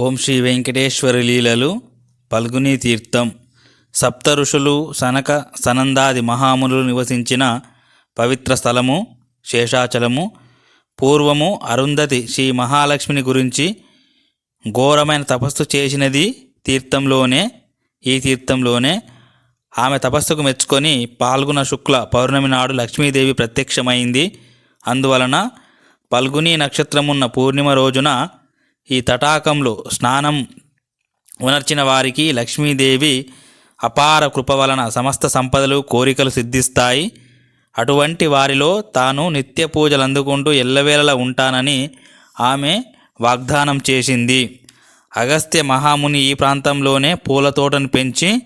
ఓం శ్రీ వెంకటేశ్వర లీలలు పల్గుని తీర్థం. సప్త ఋషులు సనక సనందాది మహాములు నివసించిన పవిత్ర స్థలము శేషాచలము పూర్వము అరుంధతి శ్రీ మహాలక్ష్మిని గురించి ఘోరమైన తపస్సు చేసినది తీర్థంలోనే ఈ తీర్థంలోనే. ఆమె తపస్సుకు మెచ్చుకొని పాల్గొన శుక్ల పౌర్ణమి నాడు లక్ష్మీదేవి ప్రత్యక్షమైంది. అందువలన పల్గుని నక్షత్రమున్న పూర్ణిమ రోజున ఈ తటాకంలో స్నానం ఉనర్చిన వారికి లక్ష్మీదేవి అపార కృప వలన సమస్త సంపదలు కోరికలు సిద్ధిస్తాయి. అటువంటి వారిలో తాను నిత్య పూజలు అందుకుంటూ ఎల్లవేళలా ఉంటానని ఆమె వాగ్దానం చేసింది. అగస్త్య మహాముని ఈ ప్రాంతంలోనే పూల తోటను పెంచి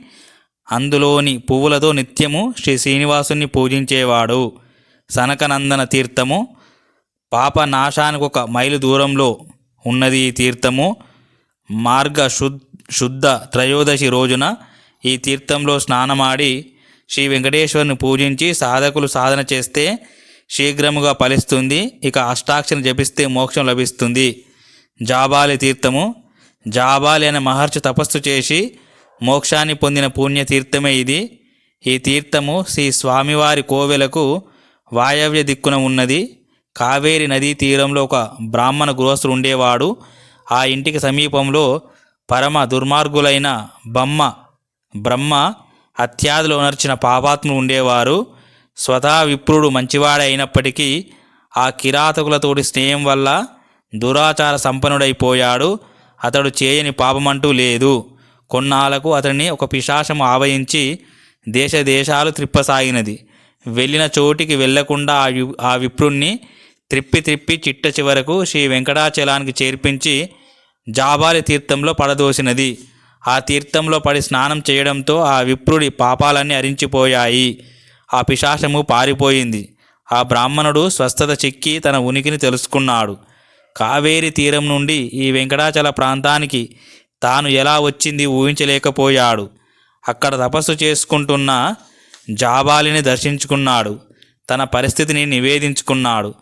అందులోని పువ్వులతో నిత్యము శ్రీ శ్రీనివాసుని పూజించేవాడు. సనకనందన తీర్థము పాప నాశానికి ఒక మైలు దూరంలో ఉన్నది ఈ తీర్థము. మార్గ శుద్ శుద్ధ త్రయోదశి రోజున ఈ తీర్థంలో స్నానమాడి శ్రీ వెంకటేశ్వరుని పూజించి సాధకులు సాధన చేస్తే శీఘ్రముగా ఫలిస్తుంది. ఇక అష్టాక్షరం జపిస్తే మోక్షం లభిస్తుంది. జాబాలి తీర్థము. జాబాలి అనే మహర్షి తపస్సు చేసి మోక్షాన్ని పొందిన పుణ్యతీర్థమే ఇది. ఈ తీర్థము శ్రీ స్వామివారి కోవెలకు వాయవ్య దిక్కున ఉన్నది. కావేరి నదీ తీరంలో ఒక బ్రాహ్మణ గృహస్థుడు ఉండేవాడు. ఆ ఇంటికి సమీపంలో పరమ దుర్మార్గులైన బమ్మ బ్రహ్మ అత్యాధిలో ఉనర్చిన పాపాత్ములు ఉండేవారు. స్వతహా విప్రుడు మంచివాడే అయినప్పటికీ ఆ కిరాతకులతోటి స్నేహం వల్ల దురాచార సంపన్నుడైపోయాడు. అతడు చేయని పాపమంటూ లేదు. కొన్నాళ్ళకు అతన్ని ఒక పిశాశం ఆవహించి దేశ దేశాలు త్రిప్పసాగినది. వెళ్ళిన చోటికి వెళ్ళకుండా ఆ వి- ఆ విప్రుణ్ణి త్రిప్పి త్రిప్పి చిట్ట చివరకు శ్రీ వెంకటాచలానికి చేర్పించి జాబాలి తీర్థంలో పడదోసినది. ఆ తీర్థంలో పడి స్నానం చేయడంతో ఆ విప్రుడి పాపాలన్నీ అరించిపోయాయి. ఆ పిశాచము పారిపోయింది. ఆ బ్రాహ్మణుడు స్వస్థత చిక్కి తన ఉనికిని తెలుసుకున్నాడు. కావేరి తీరం నుండి ఈ వెంకటాచల ప్రాంతానికి తాను ఎలా వచ్చింది ఊహించలేకపోయాడు. అక్కడ తపస్సు చేసుకుంటున్న జాబాలిని దర్శించుకున్నాడు. తన పరిస్థితిని నివేదించుకున్నాడు.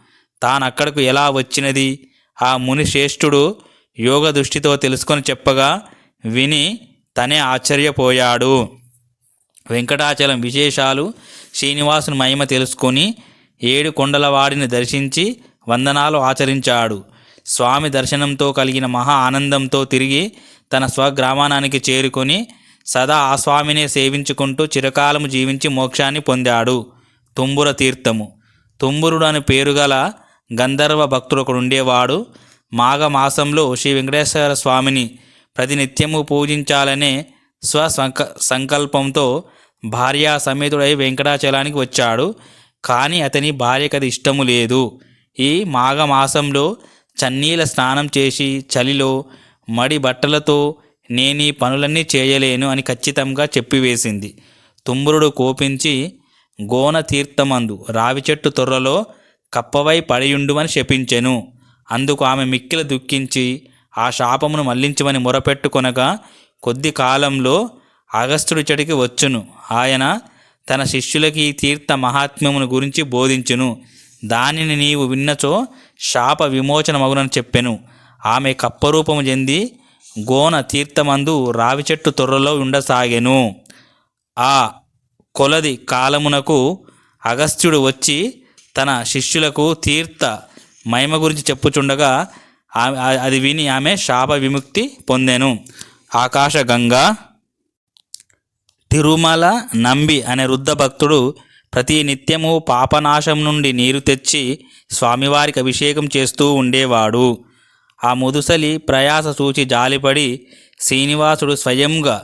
తానక్కడకు ఎలా వచ్చినది? ఆ ముని శ్రేష్ఠుడు యోగ దృష్టితో తెలుసుకొని చెప్పగా విని తనే ఆశ్చర్యపోయాడు. వెంకటాచలం విశేషాలు శ్రీనివాసుని మహిమ తెలుసుకొని ఏడు కొండలవాడిని దర్శించి వందనాలు ఆచరించాడు. స్వామి దర్శనంతో కలిగిన మహా ఆనందంతో తిరిగి తన స్వగ్రామానానికి చేరుకొని సదా ఆ స్వామినే సేవించుకుంటూ చిరకాలము జీవించి మోక్షాన్ని పొందాడు. తుంబుర తీర్థము. తుంబురుడు అని పేరుగల గంధర్వ భక్తుడు ఒకడు ఉండేవాడు. మాఘమాసంలో శ్రీ వెంకటేశ్వర స్వామిని ప్రతినిత్యము పూజించాలనే స్వ సంక సంకల్పంతో భార్యా సమేతుడై వెంకటాచలానికి వచ్చాడు. కానీ అతని భార్యకు అది ఇష్టము లేదు. ఈ మాఘమాసంలో చన్నీల స్నానం చేసి చలిలో మడి బట్టలతో నేను ఈ పనులన్నీ చేయలేను అని ఖచ్చితంగా చెప్పివేసింది. తుంబురుడు కోపించి గోన తీర్థమందు రావి చెట్టు తొర్రలో కప్పవై పడియుండుమని శపించెను. అందుకు ఆమె మిక్కిల దుఃఖించి ఆ శాపమును మళ్ళించమని మొరపెట్టుకొనగా కొద్ది కాలంలో అగస్త్యుడి చెడికి వచ్చును. ఆయన తన శిష్యులకి ఈ తీర్థ మహాత్మ్యమును గురించి బోధించును. దానిని నీవు విన్నచో శాప విమోచన మగునని చెప్పెను. ఆమె కప్పరూపము చెంది గోన తీర్థమందు రావి చెట్టు తొర్రలో ఉండసాగెను. ఆ కొలది కాలమునకు అగస్త్యుడు వచ్చి తన శిష్యులకు తీర్థ మహిమ గురించి చెప్పుచుండగా ఆమె అది విని ఆమె శాప విముక్తి పొందెను. ఆకాశగంగా తిరుమల నంబి అనే వృద్ధ భక్తుడు ప్రతి నిత్యము పాపనాశం నుండి నీరు తెచ్చి స్వామివారికి అభిషేకం చేస్తూ ఉండేవాడు. ఆ ముదుసలి ప్రయాస సూచి జాలిపడి శ్రీనివాసుడు స్వయంగా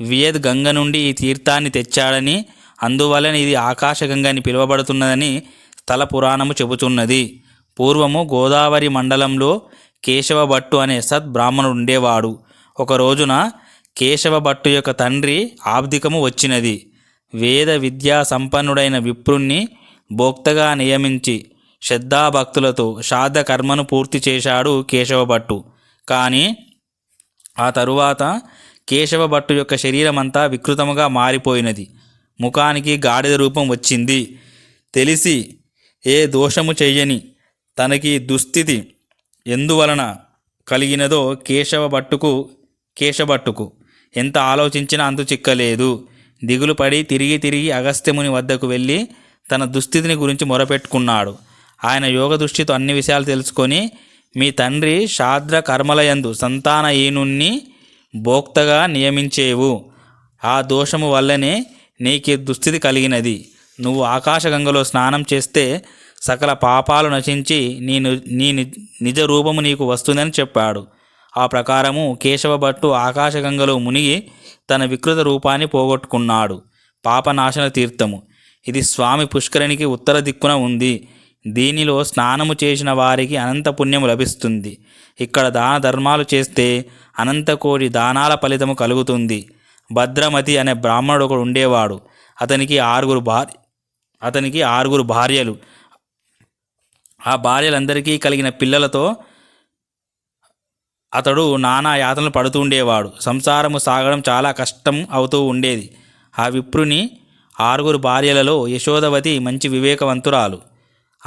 వియద్ గంగ నుండి ఈ తీర్థాన్ని తెచ్చాడని అందువలన ఇది ఆకాశగంగ అని పిలువబడుతున్నదని స్థల పురాణము చెబుతున్నది. పూర్వము గోదావరి మండలంలో కేశవభట్టు అనే సద్బ్రాహ్మణుడు ఉండేవాడు. ఒక రోజున కేశవభట్టు యొక్క తండ్రి ఆబ్దికము వచ్చినది. వేద విద్యా సంపన్నుడైన విప్రుణ్ణి భోక్తగా నియమించి శ్రద్ధాభక్తులతో శ్రాద్ధ కర్మను పూర్తి చేశాడు కేశవభట్టు. కానీ ఆ తరువాత కేశవభట్టు యొక్క శరీరమంతా వికృతముగా మారిపోయినది. ముఖానికి గాడిద రూపం వచ్చింది. తెలిసి ఏ దోషము చేయని తనకి దుస్థితి ఎందువలన కలిగినదో కేశవ భట్టుకు కేశభట్టుకు ఎంత ఆలోచించినా అంతు చిక్కలేదు. దిగులు పడి తిరిగి తిరిగి అగస్త్యముని వద్దకు వెళ్ళి తన దుస్థితిని గురించి మొరపెట్టుకున్నాడు. ఆయన యోగ దృష్టితో అన్ని విషయాలు తెలుసుకొని మీ తండ్రి శాద్ర కర్మలయందు సంతానహీనుణ్ణి భోక్తగా నియమించేవు. ఆ దోషము వల్లనే నీకు దుస్థితి కలిగినది. నువ్వు ఆకాశగంగలో స్నానం చేస్తే సకల పాపాలు నశించి నీ నీ ని- నిజ రూపము నీకు వస్తుందని చెప్పాడు. ఆ ప్రకారము కేశవ భట్టు ఆకాశగంగలో మునిగి తన వికృత రూపాన్ని పోగొట్టుకున్నాడు. పాపనాశన తీర్థము. ఇది స్వామి పుష్కరిణికి ఉత్తర దిక్కున ఉంది. దీనిలో స్నానము చేసిన వారికి అనంత పుణ్యము లభిస్తుంది. ఇక్కడ దాన ధర్మాలు చేస్తే అనంత కోటి దానాల ఫలితము కలుగుతుంది. భద్రమతి అనే బ్రాహ్మణుడు ఒకడు ఉండేవాడు. అతనికి ఆరుగురు భార్య అతనికి ఆరుగురు భార్యలు. ఆ భార్యలందరికీ కలిగిన పిల్లలతో అతడు నానా యాతనలు పడుతూ ఉండేవాడు. సంసారము సాగడం చాలా కష్టం అవుతూ ఉండేది. ఆ విప్రుని ఆరుగురు భార్యలలో యశోదవతి మంచి వివేకవంతురాలు.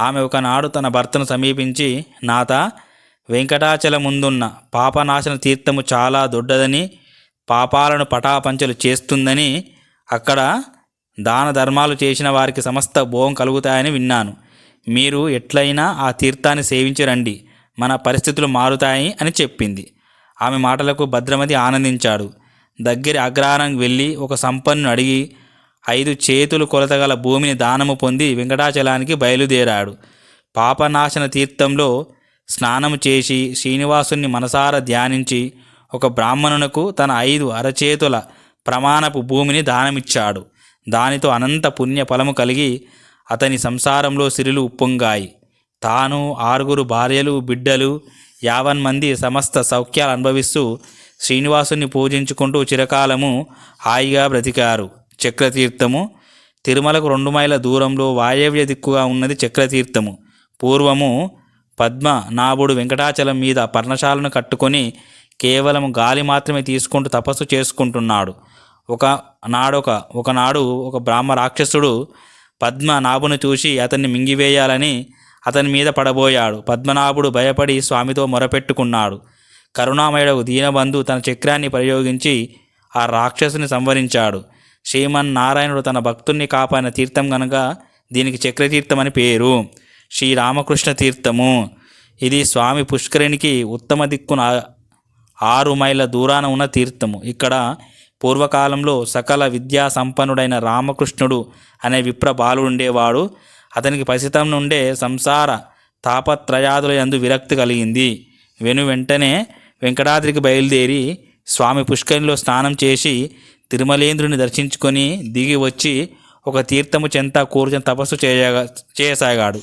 ఆమె ఒకనాడు తన భర్తను సమీపించి నాత వెంకటాచల ముందున్న పాపనాశన తీర్థము చాలా దొడ్డదని పాపాలను పటాపంచలు చేస్తుందని అక్కడ దాన ధర్మాలు చేసిన వారికి సమస్త భోగం కలుగుతాయని విన్నాను. మీరు ఎట్లయినా ఆ తీర్థాన్ని సేవించి రండి. మన పరిస్థితులు మారుతాయి అని చెప్పింది. ఆమె మాటలకు భద్రమతి ఆనందించాడు. దగ్గరి అగ్రహారం వెళ్ళి ఒక సంపన్ను అడిగి ఐదు చేతులు కొలతగల భూమిని దానము పొంది వెంకటాచలానికి బయలుదేరాడు. పాపనాశన తీర్థంలో స్నానము చేసి శ్రీనివాసుని మనసారా ధ్యానించి ఒక బ్రాహ్మణునకు తన ఐదు అరచేతుల ప్రమాణపు భూమిని దానమిచ్చాడు. దానితో అనంత పుణ్య ఫలము కలిగి అతని సంసారంలో సిరులు ఉప్పొంగాయి. తాను ఆరుగురు భార్యలు బిడ్డలు యావన్ మంది సమస్త సౌఖ్యాలు అనుభవిస్తూ శ్రీనివాసుని పూజించుకుంటూ చిరకాలము హాయిగా బ్రతికారు. చక్రతీర్థము తిరుమలకు రెండు మైళ్ళ దూరంలో వాయవ్య దిక్కుగా ఉన్నది చక్రతీర్థము. పూర్వము పద్మ నాభుడు వెంకటాచలం మీద పర్ణశాలను కట్టుకొని కేవలం గాలి మాత్రమే తీసుకుంటూ తపస్సు చేసుకుంటున్నాడు. ఒక నాడొక ఒకనాడు ఒక బ్రాహ్మ రాక్షసుడు పద్మనాభుని చూసి అతన్ని మింగివేయాలని అతని మీద పడబోయాడు. పద్మనాభుడు భయపడి స్వామితో మొరపెట్టుకున్నాడు. కరుణామయుడు దీనబంధు తన చక్రాన్ని ప్రయోగించి ఆ రాక్షసుని సంవరించాడు. శ్రీమన్నారాయణుడు తన భక్తుణ్ణి కాపాడిన తీర్థం గనక దీనికి చక్రతీర్థం అని పేరు. శ్రీరామకృష్ణ తీర్థము. ఇది స్వామి పుష్కరిణికి ఉత్తమ దిక్కున ఆరు మైళ్ళ దూరాన ఉన్న తీర్థము. ఇక్కడ పూర్వకాలంలో సకల విద్యా సంపన్నుడైన రామకృష్ణుడు అనే విప్ర బాలుడు ఉండేవాడు. అతనికి పసితం నుండే సంసార తాపత్రయాదుల యందు విరక్తి కలిగింది. వెను వెంటనే వెంకటాద్రికి బయలుదేరి స్వామి పుష్కరిలో స్నానం చేసి తిరుమలేంద్రుని దర్శించుకొని దిగి వచ్చి ఒక తీర్థము చెంత కూర్చొని తపస్సు చేయగా చేయసాగాడు.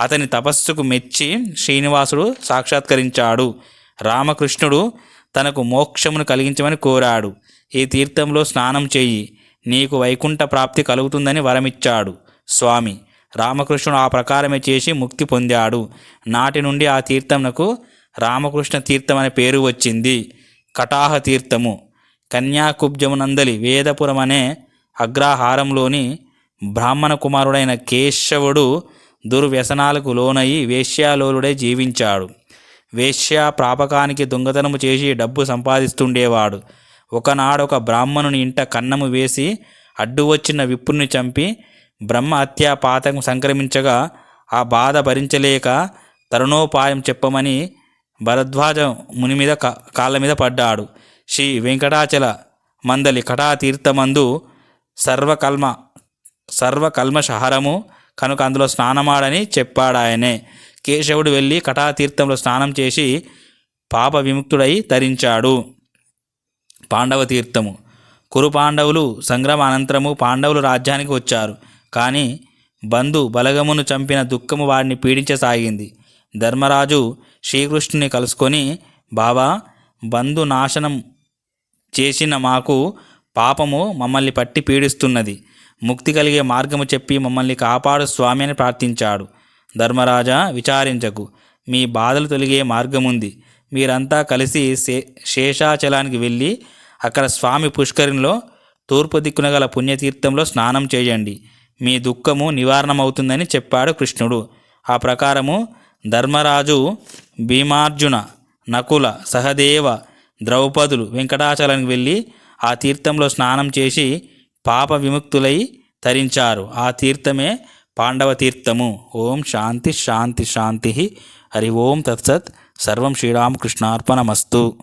అతని తపస్సుకు మెచ్చి శ్రీనివాసుడు సాక్షాత్కరించాడు. రామకృష్ణుడు తనకు మోక్షమును కలిగించమని కోరాడు. ఈ తీర్థంలో స్నానం చేయి. నీకు వైకుంఠ ప్రాప్తి కలుగుతుందని వరమిచ్చాడు. స్వామి రామకృష్ణుడు ఆ ప్రకారమే చేసి ముక్తి పొందాడు. నాటి నుండి ఆ తీర్థంనకు రామకృష్ణ తీర్థం అనే పేరు వచ్చింది. కటాహ తీర్థము. కన్యాకుబ్జమునందలి వేదపురం అనే అగ్రహారంలోని బ్రాహ్మణ కుమారుడైన కేశవుడు దుర్వ్యసనాలకు లోనయి వేశ్యాలోలుడే జీవించాడు. వేశ్యా ప్రాపకానికి దొంగతనము చేసి డబ్బు సంపాదిస్తుండేవాడు. ఒకనాడొక బ్రాహ్మణుని ఇంట కన్నము వేసి అడ్డు వచ్చిన విప్పుని చంపి బ్రహ్మ హత్యా పాతకం సంక్రమించగా ఆ బాధ భరించలేక తరుణోపాయం చెప్పమని భరద్వాజ ముని మీద కా- కాళ్ళ మీద పడ్డాడు. శ్రీ వెంకటాచల మందలి కటాతీర్థమందు సర్వకల్మ సర్వకల్మషహరము కనుక అందులో స్నానమాడని చెప్పాడాయనే. కేశవుడు వెళ్ళి కటాతీర్థంలో స్నానం చేసి పాప విముక్తుడై తరించాడు. పాండవ తీర్థము. కురు పాండవులు సంగ్రమ అనంతరము పాండవులు రాజ్యానికి వచ్చారు. కానీ బంధు బలగమును చంపిన దుఃఖము వాడిని పీడించసాగింది. ధర్మరాజు శ్రీకృష్ణుని కలుసుకొని బాబా బంధు నాశనం చేసిన మాకు పాపము మమ్మల్ని పట్టి పీడిస్తున్నది. ముక్తి కలిగే మార్గము చెప్పి మమ్మల్ని కాపాడు స్వామి అని ప్రార్థించాడు. ధర్మరాజా విచారించకు. మీ బాధలు తొలిగే మార్గముంది. మీరంతా కలిసి శే శేషాచలానికి వెళ్ళి అక్కడ స్వామి పుష్కరిణిలో తూర్పు దిక్కున గల పుణ్యతీర్థంలో స్నానం చేయండి. మీ దుఃఖము నివారణమవుతుందని చెప్పాడు కృష్ణుడు. ఆ ప్రకారము ధర్మరాజు భీమార్జున నకుల సహదేవ ద్రౌపదులు వెంకటాచలానికి వెళ్ళి ఆ తీర్థంలో స్నానం చేసి పాప విముక్తులై తరించారు. ఆ తీర్థమే పాండవ తీర్థము. ఓం శాంతి శాంతి శాంతి. హరి ఓం తత్సత్. సర్వం శ్రీరామకృష్ణార్పణమస్తు.